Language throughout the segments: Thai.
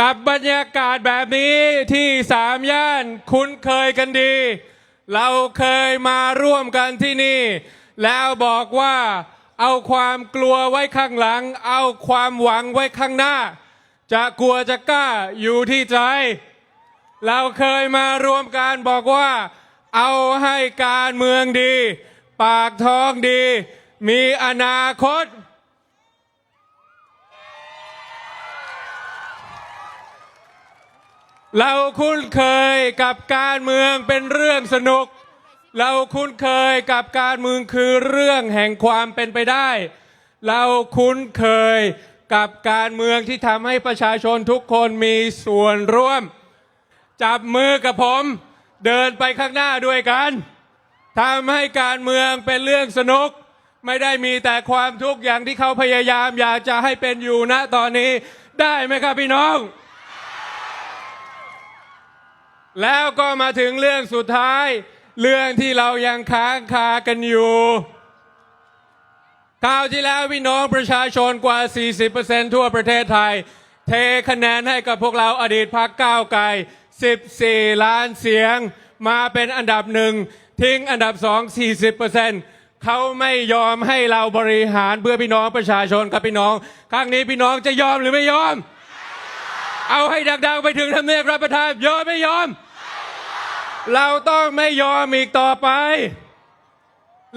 กับบรรยากาศแบบนี้ที่สามย่านคุ้นเคยกันดี เราเคยมาร่วมกันที่นี่ แล้วบอกว่าเอาความกลัวไว้ข้างหลัง เอาความหวังไว้ข้างหน้า จะกลัวจะกล้าอยู่ที่ใจ เราเคยมารวมกันบอกว่า เอาให้การเมืองดี ปากท้องดี มีอนาคต เราคุ้นเคยกับการเมืองเป็นเรื่องสนุก เราคุ้นเคยกับการเมืองคือเรื่องแห่งความเป็นไปได้ เราคุ้นเคยกับการเมืองที่ทำให้ประชาชนทุกคนมีส่วนร่วม จับมือกับผมเดินไปข้างหน้าด้วยกันทำให้การเมืองเป็นเรื่องสนุก ไม่ได้มีแต่ความทุกข์อย่างที่เขาพยายามอยากจะให้เป็นอยู่ณตอนนี้ได้ไหมครับพี่น้อง แล้วก็มาถึงเรื่องสุดท้าย เรื่องที่เรายังค้างคากันอยู่คราวที่แล้วพี่น้องประชาชนกว่า 40%ทั่วประเทศไทย เทคะแนนให้กับพวกเราอดีตพักก้าวไกล 14 ล้านเสียง มาเป็นอันดับหนึ่ง ทิ้งอันดับสอง40%เขาไม่ยอมให้เราบริหารเพื่อพี่น้องประชาชนครับพี่น้อง ครั้งนี้พี่น้องจะยอมหรือไม่ยอม เอาให้ดังๆไปถึงทำเนียบรับประทานยอมไม่ยอม เราต้องไม่ยอมอีกต่อไป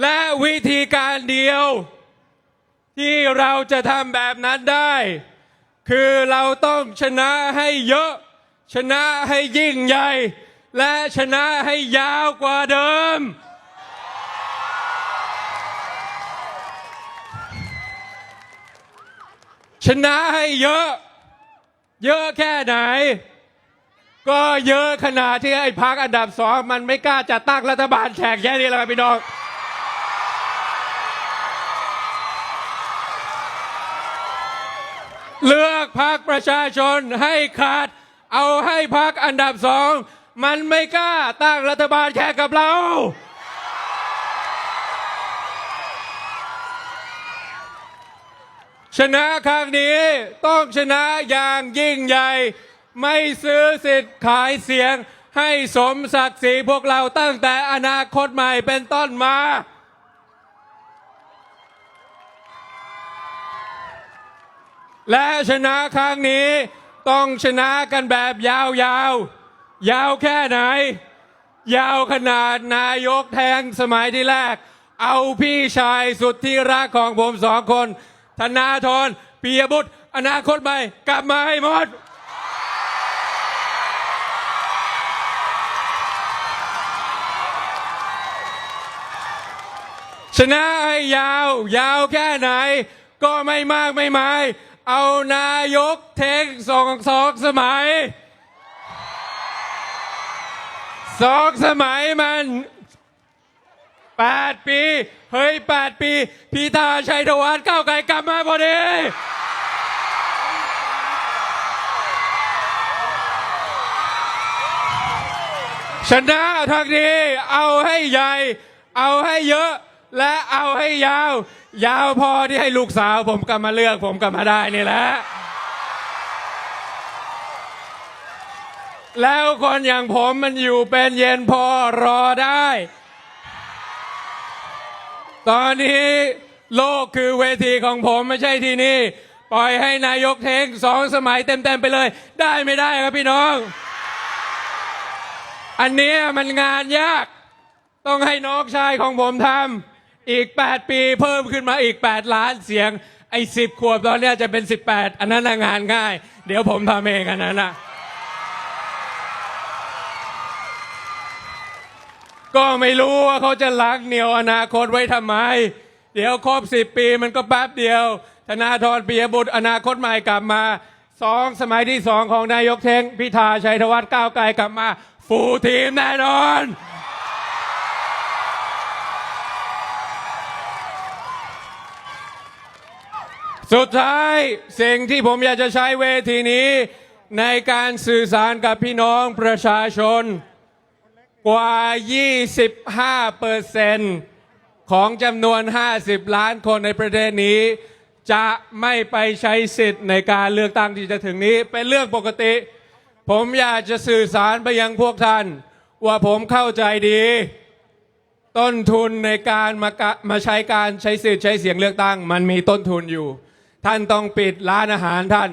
และวิธีการเดียว ที่เราจะทำแบบนั้นได้ คือเราต้องชนะให้เยอะ ชนะให้ยิ่งใหญ่ และชนะให้ยาวกว่าเดิม ชนะให้เยอะ เยอะแค่ไหน ก็เยอะขนาดที่ไอ้พักอันดับสองมันไม่กล้าจะตั้งรัฐบาลแข่งแค่นี้แล้วครับพี่น้อง เลือกพักประชาชนให้ขาด เอาให้พักอันดับสองมันไม่กล้าตั้งรัฐบาลแข่งกับเรา ชนะครั้งนี้ต้องชนะอย่างยิ่งใหญ่ ไม่ซื้อสิทธิ์ขายเสียง ให้สมศักดิ์ศรีพวกเราตั้งแต่อนาคตใหม่เป็นต้นมา และชนะครั้งนี้ต้องชนะกันแบบยาวๆยาวแค่ไหน ยาวขนาดนายกแทงสมัยที่แรก เอาพี่ชายสุดที่รักของผมสองคน ธนาธรปียบุตร อนาคตใหม่กลับมาให้หมด ชนะให้ยาว ยาวแค่ไหน ก็ไม่มากไม่หมาย เอานายกเทคสองสองสมัยสองสมัยมันแปดปี เฮ้ยแปดปี พีตาชัยธวัฒน์ก้าวไกลกลับมาพอดีชนะทางนี้เอาให้ใหญ่ เอาให้เยอะ และเอาให้ยาว ยาวพอที่ให้ลูกสาว ผมกลับมาเลือก ผมกลับมาได้นี่แหละ แล้วคนอย่างผมมันอยู่เป็นเย็นพอรอได้ ตอนนี้โลกคือเวทีของผมไม่ใช่ที่นี่ ปล่อยให้นายกเทงสองสมัยเต็ม ๆ ไปเลย ได้ไม่ได้ครับพี่น้อง อันนี้มันงานยาก ต้องให้น้องชายของผมทำ อีก 8 ปีเพิ่มขึ้นมาอีก 8 ล้านเสียง ไอ้สิบขวบตอนเนี้ยจะเป็น 18 อันนั้นน่ะงานง่าย เดี๋ยวผมทำเองอันนั้นนะก็ไม่รู้ว่าเขาจะลักเหนียวอนาคตไว้ทำไม เดี๋ยวครบ10ปีมันก็แป๊บเดียว ธนาธรปียบุตรอนาคตใหม่กลับมาสองสมัยที่สองของนายกเทงพิธาชัยธวัฒน์ก้าวไกลกลับมา ฟูลทีมแน่นอน สุดท้ายสิ่งที่ผมอยากจะใช้เวทีนี้ ในการสื่อสารกับพี่น้องประชาชน กว่า 25เปอร์เซ็นต์ของจำนวน 50 ล้านคนในประเทศนี้ จะไม่ไปใช้สิทธิ์ในการเลือกตั้งที่จะถึงนี้ เป็นเรื่องปกติ ผมอยากจะสื่อสารไปยังพวกท่าน ว่าผมเข้าใจดี ต้นทุนในการมามาใช้การใช้สิทธิ์ใช้เสียงเลือกตั้ง มันมีต้นทุนอยู่ ท่านต้องปิดร้านอาหารท่าน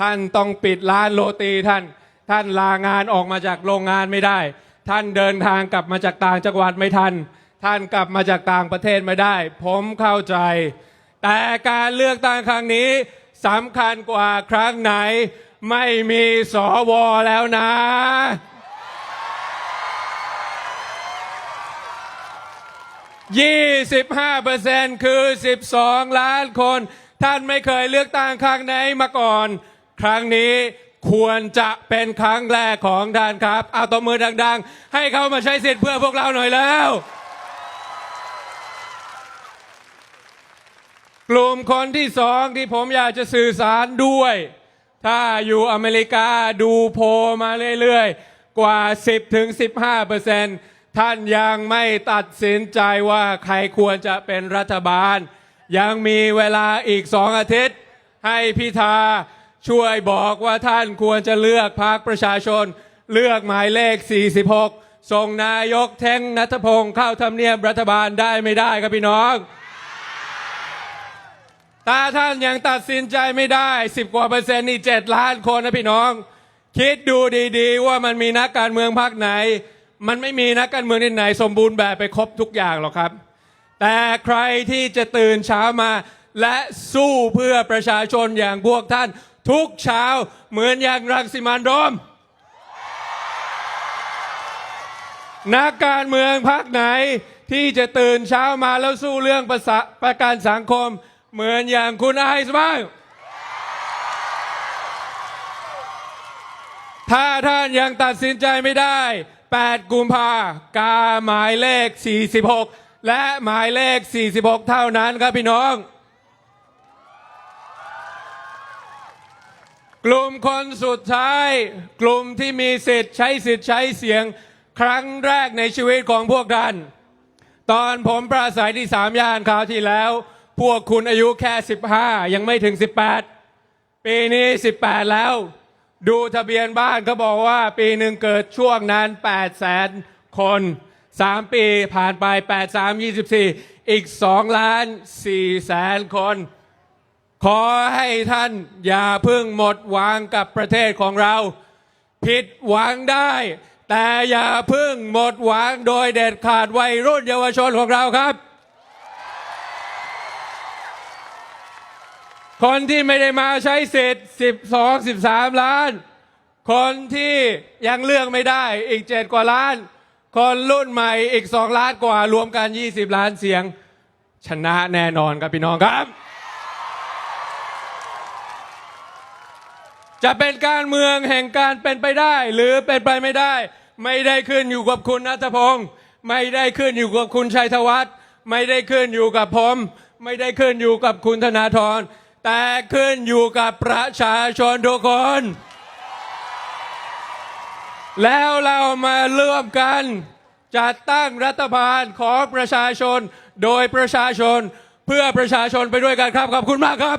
ท่านต้องปิดร้านโรตีท่าน ท่านลางานออกมาจากโรงงานไม่ได้ ท่านเดินทางกลับมาจากต่างจังหวัดไม่ทัน ท่านกลับมาจากต่างประเทศไม่ได้ ผมเข้าใจ แต่การเลือกตั้งครั้งนี้สำคัญกว่าครั้งไหน ไม่มีสวแล้วนะ25%คือ 12 ล้านคน ท่านไม่เคยเลือกตั้งครั้งไหนมาก่อน ครั้งนี้ควรจะเป็นครั้งแรกของท่านครับ เอาตัวมือดัง ๆ ให้เขามาใช้สิทธิ์เพื่อพวกเราหน่อยแล้ว กลุ่มคนที่สองที่ผมอยากจะสื่อสารด้วย ถ้าอยู่อเมริกาดูโพลมาเรื่อย ๆ กว่า 10ถึง15เปอร์เซ็นต์ท่านยังไม่ตัดสินใจว่าใครควรจะเป็นรัฐบาล ยังมีเวลาอีกสองอาทิตย์ ให้พิธาช่วยบอกว่าท่านควรจะเลือกพรรคประชาชน เลือกหมายเลข 46 ส่งนายกแท่งนัทพงศ์เข้าทำเนียบรัฐบาลได้ไม่ได้ครับพี่น้องถ้าท่านยังตัดสินใจไม่ได้ 10 กว่าเปอร์เซ็นต์นี่ 7 ล้านคนนะพี่น้อง คิดดูดีๆ ว่ามันมีนักการเมืองพรรคไหน มันไม่มีนักการเมืองที่ไหนสมบูรณ์แบบไปครบทุกอย่างหรอกครับ แต่ใครที่จะตื่นเช้ามา และสู้เพื่อประชาชนอย่างพวกท่าน ทุกเช้าเหมือนอย่างรังสิมันโรมนักการเมืองพรรคไหนที่จะตื่นเช้ามาแล้วสู้เรื่องประสะประกันสังคม เหมือนอย่างคุณไอซ์บ้างถ้าท่านยังตัดสินใจไม่ได้ 8 กุมภากาหมายเลข 46 และหมายเลข 46 เท่านั้นครับพี่น้อง กลุ่มคนสุดท้าย กลุ่มที่มีสิทธิ์ใช้สิทธิ์ใช้เสียงครั้งแรกในชีวิตของพวกท่านตอนผมปราศัยที่สามย่านคราวที่แล้ว พวกคุณอายุแค่ 15 ยังไม่ถึง 18 ปีนี้ 18 แล้ว ดูทะเบียนบ้านเขาบอกว่าปีหนึ่งเกิดช่วงนั้น8แสนคน 3 ปีผ่านไป 8 3 24 อีก2ล้าน4แสนคน ขอให้ท่านอย่าเพิ่งหมดหวังกับประเทศของเรา ผิดหวังได้ แต่อย่าเพิ่งหมดหวังโดยเด็ดขาดวัยรุ่นเยาวชนของเราครับ คนที่ไม่ได้มาใช้สิทธิ์ 12 13 ล้าน คนที่ยังเลือกไม่ได้อีก 7 กว่าล้าน คนรุ่นใหม่อีก 2 ล้านกว่ารวมกัน 20 ล้านเสียง ชนะแน่นอนครับพี่น้องครับ จะเป็นการเมืองแห่งการเป็นไปได้ หรือเป็นไปไม่ได้ ไม่ได้ขึ้นอยู่กับคุณนัทพงศ์ไม่ได้ขึ้นอยู่กับคุณชัยธวัฒน์ไม่ได้ขึ้นอยู่กับผม ไม่ได้ขึ้นอยู่กับคุณธนาธรแต่ขึ้นอยู่กับประชาชนทุกคน แล้วเรามาร่วมกันจัดตั้งรัฐบาลของประชาชน โดยประชาชนเพื่อประชาชนไปด้วยกันครับ ขอบคุณมากครับ